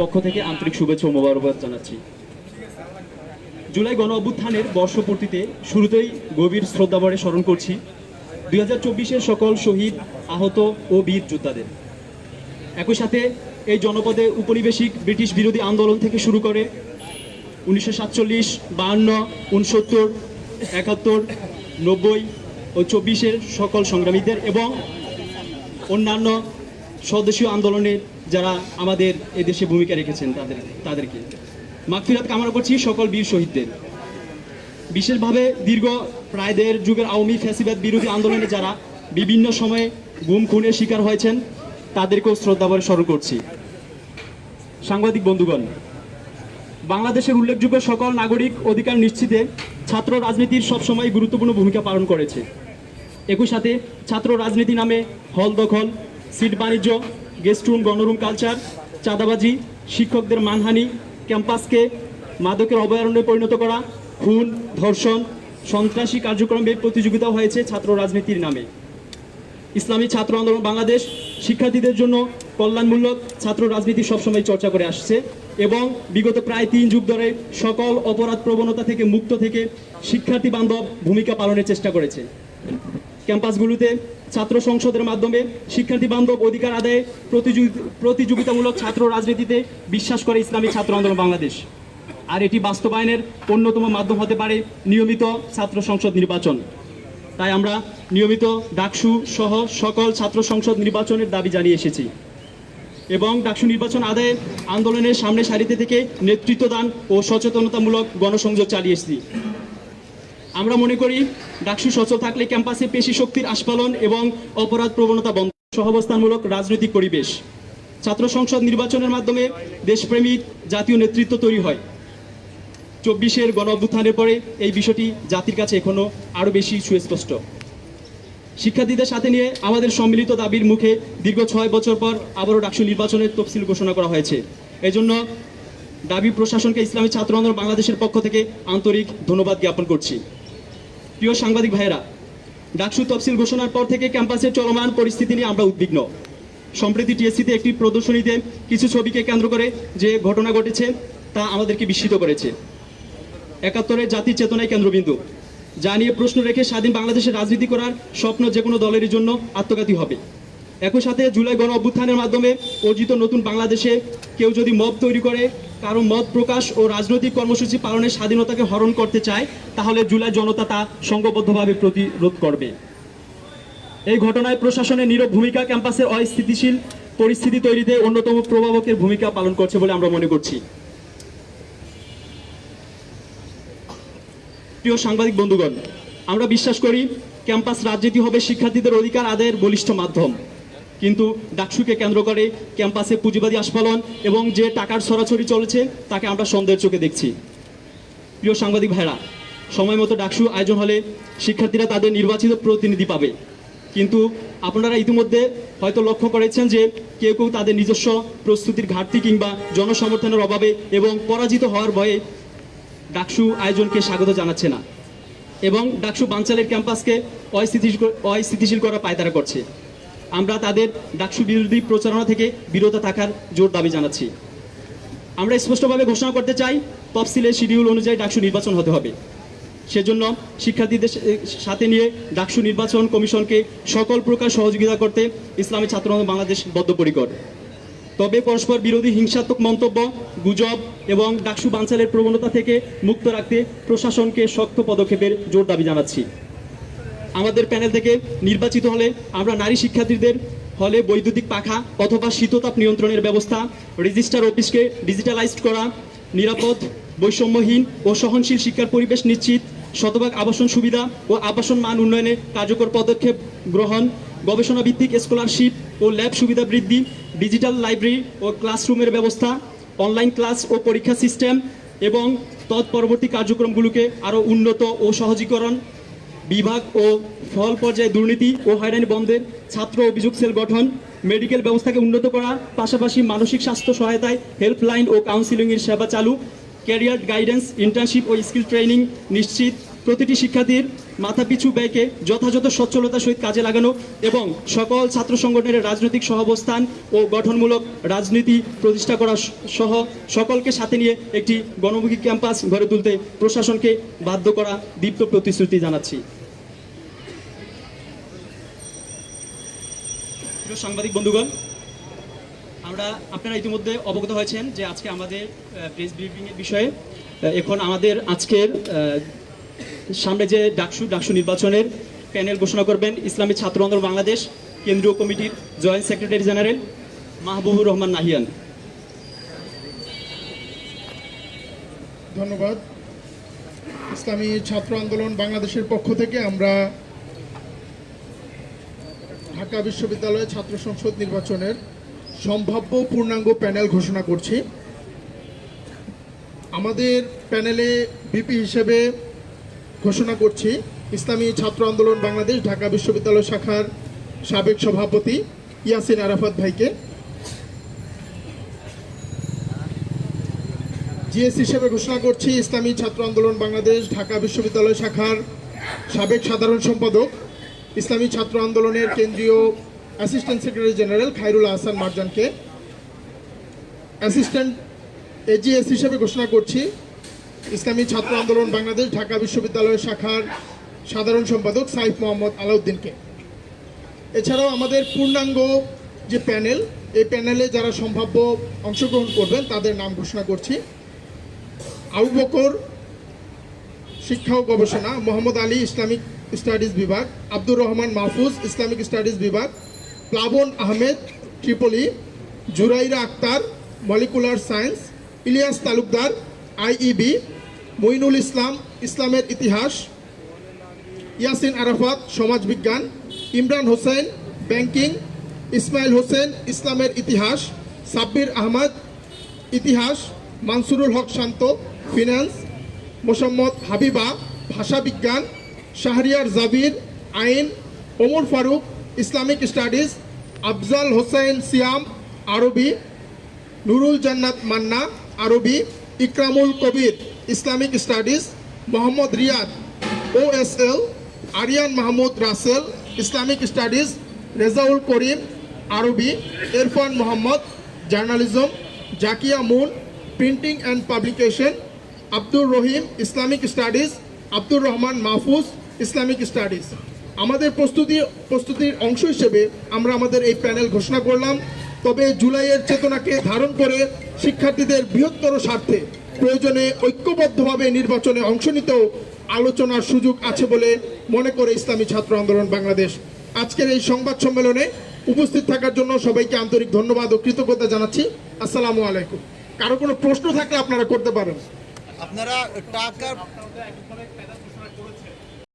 পক্ষ থেকে আন্তরিক শুভেচ্ছা ও মোবারকবাদ জানাচ্ছি। জুলাই গণ অভ্যুত্থানের বর্ষপূর্তিতে শুরুতেই গভীর শ্রদ্ধাভরে স্মরণ করছি দুই হাজার চব্বিশের সকল শহীদ, আহত ও বীর যোদ্ধাদের। একই সাথে এই জনপদে উপনিবেশিক ব্রিটিশ বিরোধী আন্দোলন থেকে শুরু করে উনিশশো সাতচল্লিশ, বাহান্ন, উনসত্তর, একাত্তর, নব্বই ও চব্বিশের সকল সংগ্রামীদের এবং অন্যান্য স্বদেশীয় আন্দোলনের যারা আমাদের এদেশে ভূমিকা রেখেছেন তাদের, তাদেরকে। মাগফিরাত কামনা করছি সকল বীর শহীদদের। বিশেষভাবে দীর্ঘ প্রায় দেড় যুগের আওয়ামী ফ্যাসিবাদ বিরোধী আন্দোলনে যারা বিভিন্ন সময়ে গুম, খুনের শিকার হয়েছেন, তাদেরকেও শ্রদ্ধাভরে স্মরণ করছি। সাংবাদিক বন্ধুগণ, বাংলাদেশের উল্লেখযোগ্য সকল নাগরিক অধিকার নিশ্চিতে ছাত্র রাজনীতির সবসময় গুরুত্বপূর্ণ ভূমিকা পালন করেছে। একই সাথে ছাত্র রাজনীতি নামে হল দখল, সিট বাণিজ্য গেস্টরুম গণরুম কালচার, চাঁদাবাজি, শিক্ষকদের মানহানি, ক্যাম্পাসকে মাদকের অভয়ারণ্যে পরিণত করা, খুন, ধর্ষণ, সন্ত্রাসী কার্যক্রমে প্রতিযোগিতা হয়েছে ছাত্র রাজনীতির নামে। ইসলামী ছাত্র আন্দোলন বাংলাদেশ শিক্ষার্থীদের জন্য কল্যাণমূলক ছাত্র রাজনীতি সবসময় চর্চা করে আসছে এবং বিগত প্রায় তিন যুগ ধরে সকল অপরাধ প্রবণতা থেকে মুক্ত থেকে শিক্ষার্থী বান্ধব ভূমিকা পালনের চেষ্টা করেছে। ক্যাম্পাসগুলোতে ছাত্র সংসদের মাধ্যমে শিক্ষার্থী বান্ধব অধিকার আদায়ে প্রতিযোগি- প্রতিযোগিতামূলক ছাত্র রাজনীতিতে বিশ্বাস করে ইসলামী ছাত্র আন্দোলন বাংলাদেশ। আর এটি বাস্তবায়নের অন্যতম মাধ্যম হতে পারে নিয়মিত ছাত্র সংসদ নির্বাচন। তাই আমরা নিয়মিত ডাকসু সহ সকল ছাত্র সংসদ নির্বাচনের দাবি জানিয়ে এসেছি। এবং ডাকসু নির্বাচন আদায়ে আন্দোলনের সামনে সারিতে থেকে নেতৃত্ব দান ও সচেতনতামূলক গণসংযোগ চালিয়ে এসেছি। আমরা মনে করি ডাকসু সচল থাকলে ক্যাম্পাসে পেশি শক্তির আস্ফালন এবং অপরাধ প্রবণতা বন্ধ। সহাবস্থানমূলক রাজনৈতিক পরিবেশ। ছাত্র সংসদ নির্বাচনের মাধ্যমে দেশপ্রেমিক জাতীয় নেতৃত্ব তৈরি হয়। চব্বিশের গণ অভ্যুত্থানের পরে এই বিষয়টি জাতির কাছে এখনও আরও বেশি সুস্পষ্ট। শিক্ষার্থীদের সাথে নিয়ে আমাদের সম্মিলিত দাবির মুখে দীর্ঘ ছয় বছর পর আবারও ডাকসু নির্বাচনের তফসিল ঘোষণা করা হয়েছে। এজন্য দাবি প্রশাসনকে ইসলামী ছাত্র আন্দোলন বাংলাদেশের পক্ষ থেকে আন্তরিক ধন্যবাদ জ্ঞাপন করছি। প্রিয় সাংবাদিক ভাইয়েরা, ডাকসু তফসিল ঘোষণার পর থেকে ক্যাম্পাসের চলমান পরিস্থিতি নিয়ে আমরা উদ্বিগ্ন। সম্প্রতি টিএসসিতে একটি প্রদর্শনীতে কিছু ছবিকে কেন্দ্র করে যে ঘটনা ঘটেছে, তা আমাদেরকে বিস্মিত করেছে। একাত্তরের জাতির চেতনায় কেন্দ্রবিন্দু, যা নিয়ে প্রশ্ন রেখে স্বাধীন বাংলাদেশের রাজনীতি করার স্বপ্ন যে কোনো দলেরই জন্য আত্মঘাতী হবে। একই সাথে জুলাই গণ অভ্যুত্থানের মাধ্যমে অর্জিত নতুন বাংলাদেশে কেউ যদি মত তৈরি করে, কারও মত প্রকাশ ও রাজনৈতিক কর্মসূচি পালনের স্বাধীনতাকে হরণ করতে চায়, তাহলে জুলাই জনতা তা সংঘবদ্ধভাবে প্রতিরোধ করবে। এই ঘটনায় প্রশাসনের নীরব ভূমিকা ক্যাম্পাসের অস্থিতিশীল পরিস্থিতি তৈরিতে অন্যতম প্রভাবকের ভূমিকা পালন করছে বলে আমরা মনে করছি। প্রিয় সাংবাদিক বন্ধুগণ, আমরা বিশ্বাস করি ক্যাম্পাস রাজনীতি হবে শিক্ষার্থীদের অধিকার আদায়ের বলিষ্ঠ মাধ্যম। কিন্তু ডাকসুকে কেন্দ্র করে ক্যাম্পাসে পুঁজিবাদী আস্ফালন এবং যে টাকার ছড়াছড়ি চলেছে, তাকে আমরা সন্দেহের চোখে দেখছি। প্রিয় সাংবাদিক ভাইরা, সময় মতো ডাকসু আয়োজন হলে শিক্ষার্থীরা তাদের নির্বাচিত প্রতিনিধি পাবে। কিন্তু আপনারা ইতিমধ্যে হয়তো লক্ষ্য করেছেন যে কেউ কেউ তাদের নিজস্ব প্রস্তুতির ঘাটতি কিংবা জনসমর্থনের অভাবে এবং পরাজিত হওয়ার ভয়ে ডাকসু আয়োজনকে স্বাগত জানাচ্ছে না। এবং ডাকসু বাঞ্চালের ক্যাম্পাসকে অস্থিতিশীল অস্থিতিশীল করা পায়তারা করছে। আমরা তাদের ডাকসু বিরোধী প্রচারণা থেকে বিরত থাকার জোর দাবি জানাচ্ছি। আমরা স্পষ্টভাবে ঘোষণা করতে চাই, তফসিলের শিডিউল অনুযায়ী ডাকসু নির্বাচন হতে হবে। সেজন্য শিক্ষার্থীদের সাথে নিয়ে ডাকসু নির্বাচন কমিশনকে সকল প্রকার সহযোগিতা করতে ইসলামী ছাত্র বাংলাদেশ বদ্ধপরিকর। তবে পরস্পর বিরোধী হিংসাত্মক মন্তব্য, গুজব এবং ডাকসু বাঞ্চালের প্রবণতা থেকে মুক্ত রাখতে প্রশাসনকে শক্ত পদক্ষেপের জোর দাবি জানাচ্ছি। আমাদের প্যানেল থেকে নির্বাচিত হলে আমরা নারী শিক্ষার্থীদের হলে বৈদ্যুতিক পাখা অথবা শীততাপ নিয়ন্ত্রণের ব্যবস্থা, রেজিস্টার অফিসকে ডিজিটালাইজড করা, নিরাপদ, বৈষম্যহীন ও সহনশীল শিক্ষার পরিবেশ নিশ্চিত, শতভাগ আবাসন সুবিধা ও আবাসন মান উন্নয়নে কার্যকর পদক্ষেপ গ্রহণ গবেষণা ভিত্তিক স্কলারশিপ ও ল্যাব সুবিধা বৃদ্ধি, ডিজিটাল লাইব্রেরি ও ক্লাসরুমের ব্যবস্থা, অনলাইন ক্লাস ও পরীক্ষা সিস্টেম এবং তৎপরবর্তী কার্যক্রমগুলোকে আরও উন্নত ও সহজীকরণ বিভাগ ও ফল পর্যায়ে দুর্নীতি ও হয়রানি বন্ধের ছাত্র অভিযোগ সেল গঠন, মেডিকেল ব্যবস্থাকে উন্নত করা, পাশাপাশি মানসিক স্বাস্থ্য সহায়তায় হেল্পলাইন ও কাউন্সিলিংয়ের সেবা চালু, ক্যারিয়ার গাইডেন্স, ইন্টার্নশিপ ও স্কিল ট্রেনিং নিশ্চিত, প্রতিটি শিক্ষার্থীর মাথাপিছু ব্যয়কে যথাযথ সচ্ছলতার সহিত কাজে লাগানো এবং সকল ছাত্র সংগঠনের রাজনৈতিক সহাবস্থান ও গঠনমূলক রাজনীতি প্রতিষ্ঠা করা সহ সকলকে সাথে নিয়ে একটি গণমুখী ক্যাম্পাস গড়ে তুলতে প্রশাসনকে বাধ্য করা দীপ্ত প্রতিশ্রুতি জানাচ্ছি। সাংবাদিক বন্ধুগণ, আমরা আপনারা ইতিমধ্যে অবগত হয়েছেন যে আজকে আমাদের প্রেস ব্রিফিং এর বিষয়ে এখন আমাদের আজকের সামনে যে ডাকসু ডাকসু নির্বাচনের প্যানেল ঘোষণা করবেন ইসলামী ছাত্র আন্দোলন বাংলাদেশ কেন্দ্রীয় কমিটির joint secretary general Mahbubur Rahman Nahian. ধন্যবাদ। ইসলামী ছাত্র আন্দোলন বাংলাদেশের পক্ষ থেকে আমরা ঢাকা বিশ্ববিদ্যালয় ছাত্র সংসদ নির্বাচনের সম্ভাব্য পূর্ণাঙ্গ প্যানেল ঘোষণা করছি। আমাদের প্যানেলে বিপি হিসেবে ঘোষণা করছি, ইসলামী ছাত্র আন্দোলন বাংলাদেশ ঢাকা বিশ্ববিদ্যালয় শাখার সাবেক সভাপতি ইয়াসিন আরাফাত ভাইকে। জিএস হিসেবে ঘোষণা করছি, ইসলামী ছাত্র আন্দোলন বাংলাদেশ ঢাকা বিশ্ববিদ্যালয় শাখার সাবেক সাধারণ সম্পাদক, ইসলামী ছাত্র আন্দোলনের কেন্দ্রীয় assistant secretary general Khairul Ahsan মারজানকে। Assistant AGS হিসেবে ঘোষণা করছি ইসলামী ছাত্র আন্দোলন বাংলাদেশ ঢাকা বিশ্ববিদ্যালয় শাখার সাধারণ সম্পাদক সাইফ মোহাম্মদ আলাউদ্দিনকে। এছাড়াও আমাদের পূর্ণাঙ্গ যে প্যানেল, এই প্যানেলে যারা সম্ভাব্য অংশগ্রহণ করবেন, তাদের নাম ঘোষণা করছি। আবু বকর শিক্ষা ও গবেষণা, মোহাম্মদ আলী ইসলামিক স্টাডিজ বিভাগ, আব্দুর রহমান মাহফুজ ইসলামিক স্টাডিজ বিভাগ, Plabon Ahmed triple E Juraira Akter, molecular science, Ilias Talukdar, IEB Moinul Islam, ইসলামের ইতিহাস, ইয়াসিন আরাফাত সমাজবিজ্ঞান ইমরান হোসেন, ব্যাংকিং, ইসমাইল হোসেন, ইসলামের ইতিহাস, সাব্বির আহমদ, ইতিহাস, মানসুরুল হক শান্ত, ফিনান্স, মোসাম্মদ হাবিবা ভাষাবিজ্ঞান শাহরিয়ার জাবির, আইন, ওমর ফারুক, ইসলামিক স্টাডিজ, আফজাল হোসেন সিয়াম, আরবি, নুরুল জান্নাত মান্না, আরবি, Ikramul Kabir. Islamic studies Mohammad Riad OSL Arian Mahmud Rasel Islamic studies Rezaul Karim আরবি Irfan Mohammad journalism Zakia Moon printing and publication Abdur Rahim Islamic studies Abdur Rahman Mahfuz Islamic studies আমাদের প্রস্তুতি, প্রস্তুতির অংশ হিসেবে আমরা আমাদের এই panel ঘোষণা করলাম। তবে জুলাইয়ের চেতনাকে ধারণ করে শিক্ষার্থীদের বৃহত্তর স্বার্থে প্রয়োজনে ঐক্যবদ্ধভাবে নির্বাচনে অংশ নিতেও আলোচনার সুযোগ আছে বলে মনে করে ইসলামী ছাত্র আন্দোলন বাংলাদেশ। আজকের এই সংবাদ সম্মেলনে উপস্থিত থাকার জন্য সবাইকে আন্তরিক ধন্যবাদ ও কৃতজ্ঞতা জানাচ্ছি। আসসালামু আলাইকুম। কারও কোনো প্রশ্ন থাকলে আপনারা করতে পারেন। আপনারা টাকার